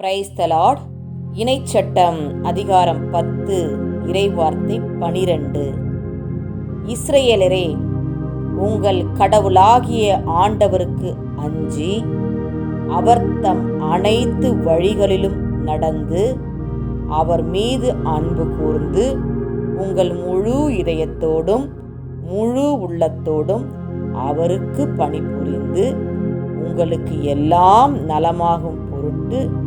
Price தலாட் இணைச்சட்டம் அதிகாரம் பத்து இறைவார்த்தை பனிரெண்டு. இஸ்ரேலரே உங்கள் கடவுளாகிய ஆண்டவருக்கு அஞ்சி அவர் தம் அனைத்து வழிகளிலும் நடந்து அவர் மீது அன்பு கூர்ந்து உங்கள் முழு இதயத்தோடும் முழு உள்ளத்தோடும் அவருக்கு பணிபுரிந்து உங்களுக்கு எல்லாம் நலமாகும் பொருட்டு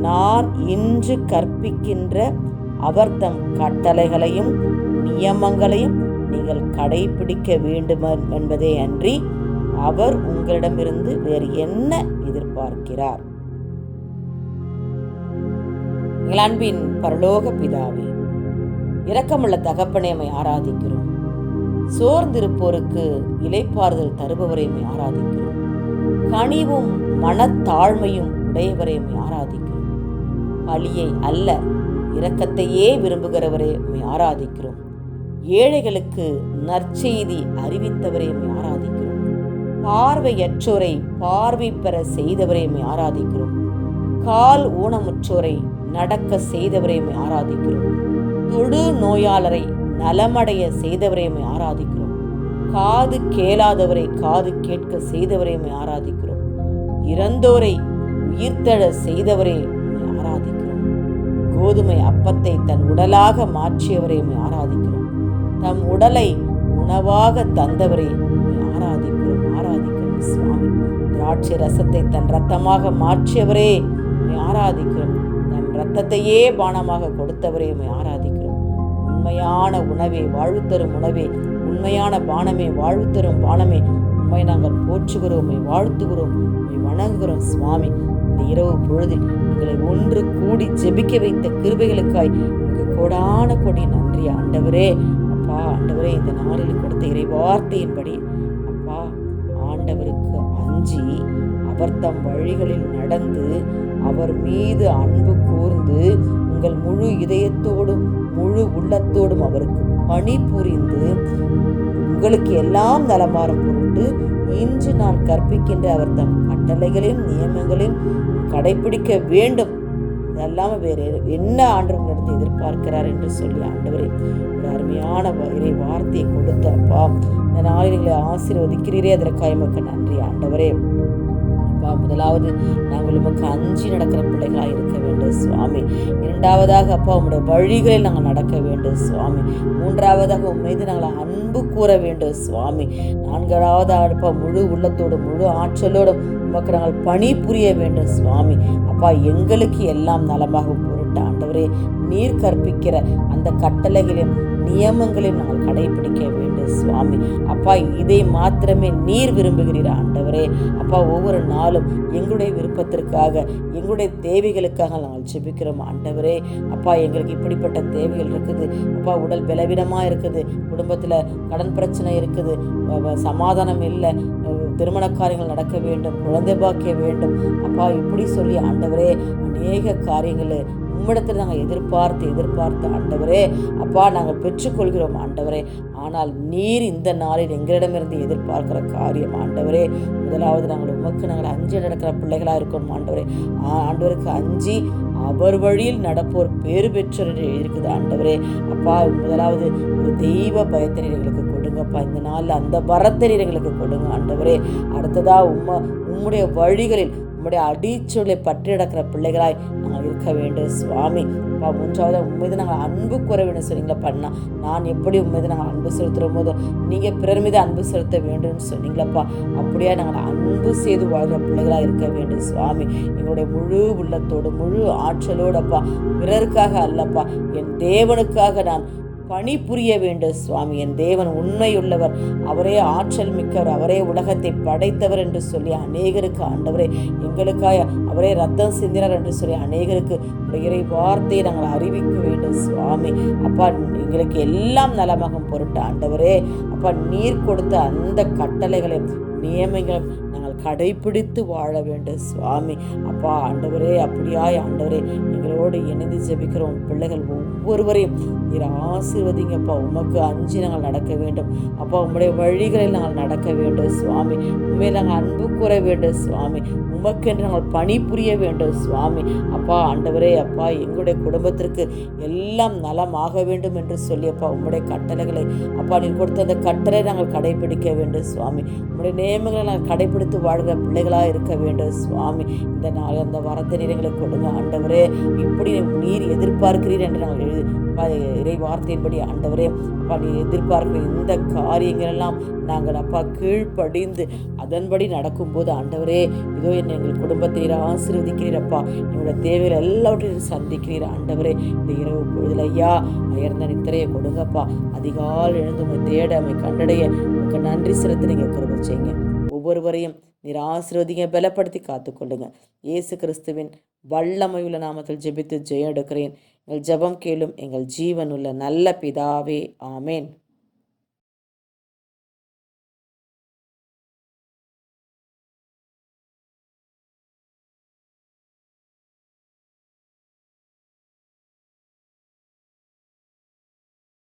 நான் இன்று கற்பிக்கின்ற அவர் தம் கட்டளைகளையும் நியமங்களையும் நீங்கள் கடைபிடிக்க வேண்டும் என்பதே அன்றி அவர் உங்களிடமிருந்து வேறு என்ன எதிர்பார்க்கிறார்? அன்பின் பரலோக பிதாவே இரக்கமுள்ள தகப்பனைமை ஆராதிக்கிறோம். சோர்ந்திருப்போருக்கு இலைப்பாறுதல் தருபவரையுமே ஆராதிக்கிறோம். கனிவும் மனத்தாழ்மையும் உடையவரையுமே ஆராதிக்கிறோம். பலியை அல்ல. இரக்கத்தையே உண்மை ஆராதிக்கிறோம். ஏழைகளுக்கு நற்செய்தி அறிவித்தவரை ஆராதிக்கிறோம். பார்வையற்றோரை பார்வை பெற செய்தவரை ஆராதிக்கிறோம். கால் ஊனமுற்றோரை நடக்க செய்தவரை ஆராதிக்கிறோம். தொடு நோயாளரை நலமடைய செய்தவரை ஆராதிக்கிறோம். காது கேளாதவரை காது கேட்க செய்தவரை ஆராதிக்கிறோம். இறந்தோரை உயிர்த்தெழ செய்தவரே கோதுமை அப்பத்தை தன் உடலாக மாற்றியவரை ஆராதிக்கிறோம். தம் உடலை உணவாக தந்தவரை ஆராதிக்கிறோம் ஆராதிக்கிறோம். சுவாமி திராட்சை ரசத்தை தன் ரத்தமாக மாற்றியவரே ஆராதிக்கிறோம். தன் ரத்தத்தையே பானமாக கொடுத்தவரே ஆராதிக்கிறோம். உண்மையான உணவே வாழ்வு தரும் உணவே உண்மையான பானமே வாழ்வு தரும் பானமே உண்மை நாங்கள் போற்றுகிறோம் வாழ்த்துகிறோம் வணங்குகிறோம் சுவாமி. இந்த இரவு பொழுதில் எங்களை ஒன்று கூடி ஜெபிக்க வைத்த கிருபைகளுக்காய் உங்களுக்கு கோடான கொடி நன்றி. ஆண்டவரே அப்பா ஆண்டவரே இந்த நாளில் கொடுத்த இறை வார்த்தையின்படி அப்பா ஆண்டவருக்கு அஞ்சி அவர் தம் வழிகளில் நடந்து அவர் மீது அன்பு கூர்ந்து உங்கள் முழு இதயத்தோடும் முழு உள்ளத்தோடும் அவருக்கு பணி புரிந்து உங்களுக்கு எல்லாம் நலமாறும் பொருட்டு இன்று நான் கற்பிக்கின்ற அவர் தம் கட்டளைகளையும் நியமங்களையும் கடைபிடிக்க வேண்டும். இதெல்லாம வேறு என்ன ஆண்டவங்களிடத்தை எதிர்பார்க்கிறார் என்று சொல்லி ஆண்டவரே ஒரு அருமையான இறை வார்த்தையை கொடுத்தப்பா இந்த நாளில் ஆசீர்வதிக்கிறீரே அதற்காக எமக்கு நன்றி ஆண்டவரே. அப்பா முதலாவது நாங்கள் உமக்கு அஞ்சு நடக்கிற பிள்ளைகளாக இருக்க வேண்டும் சுவாமி. இரண்டாவதாக அப்பா உங்களுடைய வழிகளில் நாங்கள் நடக்க வேண்டும் சுவாமி. மூன்றாவதாக உன் மீது நாங்கள் அன்பு கூற வேண்டும் சுவாமி. நான்காவது அப்பா முழு உள்ளத்தோடும் முழு ஆற்றலோடும் உமக்கு நாங்கள் பணி புரிய வேண்டும் சுவாமி. அப்பா எங்களுக்கு எல்லாம் நலமாக பொருட்ட ஆண்டவரே நீர் கற்பிக்கிற அந்த கட்டளைகளையும் நியமங்களையும் நாங்கள் கடைபிடிக்க வேண்டும் சுவாமி. அப்பா இதை மாத்திரமே நீர் விரும்புகிறீர் ஆண்டவரே? அப்பா ஒவ்வொரு நாளும் எங்களுடைய விருப்பத்திற்காக எங்களுடைய தேவைகளுக்காக நாங்கள் ஜெபிக்கிறோம் ஆண்டவரே. அப்பா எங்களுக்கு இப்படிப்பட்ட தேவைகள் இருக்குது. அப்பா உடல் பலவீனமாக இருக்குது. குடும்பத்தில் கடன் பிரச்சனை இருக்குது. சமாதானம் இல்லை. திருமண காரியங்கள் நடக்க வேண்டும். குழந்தை பாக்கிய வேண்டும். அப்பா இப்படி சொல்லி ஆண்டவரே அநேக காரியங்கள் உம்மிடத்தில் நாங்கள் எதிர்பார்த்து எதிர்பார்த்து ஆண்டவரே அப்பா நாங்கள் பெற்றுக்கொள்கிறோம் ஆண்டவரே. ஆனால் நீர் இந்த நாளில் எங்களிடமிருந்து எதிர்பார்க்கிற காரியம் ஆண்டவரே. முதலாவது நாங்கள் உமக்கு நாங்கள் அஞ்சு நடக்கிற பிள்ளைகளாக இருக்கணும் ஆண்டவரே. ஆண்டவருக்கு அஞ்சு அவர் வழியில் நடப்போர் பேறு பெற்றோர் இருக்குது ஆண்டவரே. அப்பா முதலாவது ஒரு தெய்வ பயத்தை எங்களுக்கு கொடுங்கப்பா இந்த நாளில் அந்த வரத்தை எங்களுக்கு கொடுங்க ஆண்டவரே. அடுத்ததாக உம்ம உம்முடைய வழிகளில் உம்முடைய அடிச்சொலை பற்றி நடக்கிற பிள்ளைகளாய் நாங்கள் இருக்க வேண்டும். சுவாமி அப்பா மூன்றாவது உண்மைது நாங்கள் அன்பு கூற வேண்டும் சொன்னீங்களா பண்ணா நான் எப்படி உண்மைது நாங்கள் அன்பு செலுத்துகிற போதோ நீங்கள் பிறர் மீது அன்பு செலுத்த வேண்டும்னு சொன்னீங்களப்பா அப்படியே நாங்கள் அன்பு செய்து வாழ்கிற பிள்ளைகளாக இருக்க வேண்டும். சுவாமி எங்களுடைய முழு உள்ளத்தோடு முழு ஆற்றலோடு அப்பா பிறருக்காக அல்லப்பா என் தேவனுக்காக நான் பணி புரிய வேண்டும் சுவாமி. என் தேவன் உண்மையுள்ளவர். அவரே ஆற்றல் மிக்கவர். அவரே உலகத்தை படைத்தவர் என்று சொல்லி அநேகருக்கு ஆண்டவரே எங்களுக்காக அவரே ரத்தம் சிந்தினார் என்று சொல்லி அநேகருக்கு இறை வார்த்தையை நாங்கள் அறிவிக்க வேண்டும் சுவாமி. அப்பா எங்களுக்கு எல்லாம் நலமாகும் பொருட்டு ஆண்டவரே. அப்பா நீர் கொடுத்த அந்த கட்டளைகளை நியமங்கள் கடைபிடித்து வாழ வேண்டும் சுவாமி. அப்பா ஆண்டவரே அப்படியாய் ஆண்டவரே எங்களோடு இணைந்து ஜெபிக்கிறோம் பிள்ளைகள் ஒவ்வொருவரையும் நீர் ஆசீர்வதிங்கப்பா. உமக்கு அஞ்சு நாங்கள் நடக்க வேண்டும். அப்பா உம்முடைய வழிகளில் நாங்கள் நடக்க வேண்டும் சுவாமி. உண்மையில் நாங்கள் அன்பு கூற வேண்டும் சுவாமி. உமக்கென்று நாங்கள் பணிபுரிய வேண்டும் சுவாமி. அப்பா ஆண்டவரே அப்பா எங்களுடைய குடும்பத்திற்கு எல்லாம் நலமாக வேண்டும் என்று சொல்லி அப்பா உம்முடைய கட்டளைகளை அப்பா நீ கொடுத்த அந்த கட்டளை நாங்கள் கடைபிடிக்க வேண்டும் சுவாமி. உங்களுடைய நியமங்களை நாங்கள் கடைபிடித்து வாழ்கிற பிள்ளைகளாக இருக்க வேண்டும். சுவாமி இந்த நாள் அந்த வரத்தை நீரங்களை கொடுங்க. ஆண்டவரே இப்படி நீர் எதிர்பார்க்கிறீர் என்று நாங்கள் எழுதி இறை வார்த்தையின்படி ஆண்டவரே அப்பா நீ எதிர்பார்க்கிற இந்த காரியங்கள் எல்லாம் நாங்கள் அப்பா கீழ்ப்படிந்து அதன்படி நடக்கும்போது ஆண்டவரே இதோ என்ன எங்கள் குடும்பத்தை நீர் ஆசீர்வதிக்கிறீர் அப்பா. என்னோட தேவைகள் எல்லாவற்றையும் சந்திக்கிறீர் ஆண்டவரே. இந்த இரவு பொழுதில் ஐயா உயர்ந்த நித்திரையை கொடுங்கப்பா அதிகால் எழுந்து உங்களை தேட அமை கண்டடைய உங்களுக்கு நன்றி செலுத்தி நீங்கள் கிருபை ஒவ்வொருவரையும் நீர் ஆசீர்வதிங்க பலப்படுத்தி காத்துக்கொள்ளுங்க. இயேசு கிறிஸ்துவின் வல்லமையுள்ள நாமத்தில் ஜெபித்து ஜெயம் எடுக்கிறேன் எங்கள் ஜெபம் கேளும் எங்கள் ஜீவனுள்ள நல்ல பிதாவே ஆமேன்.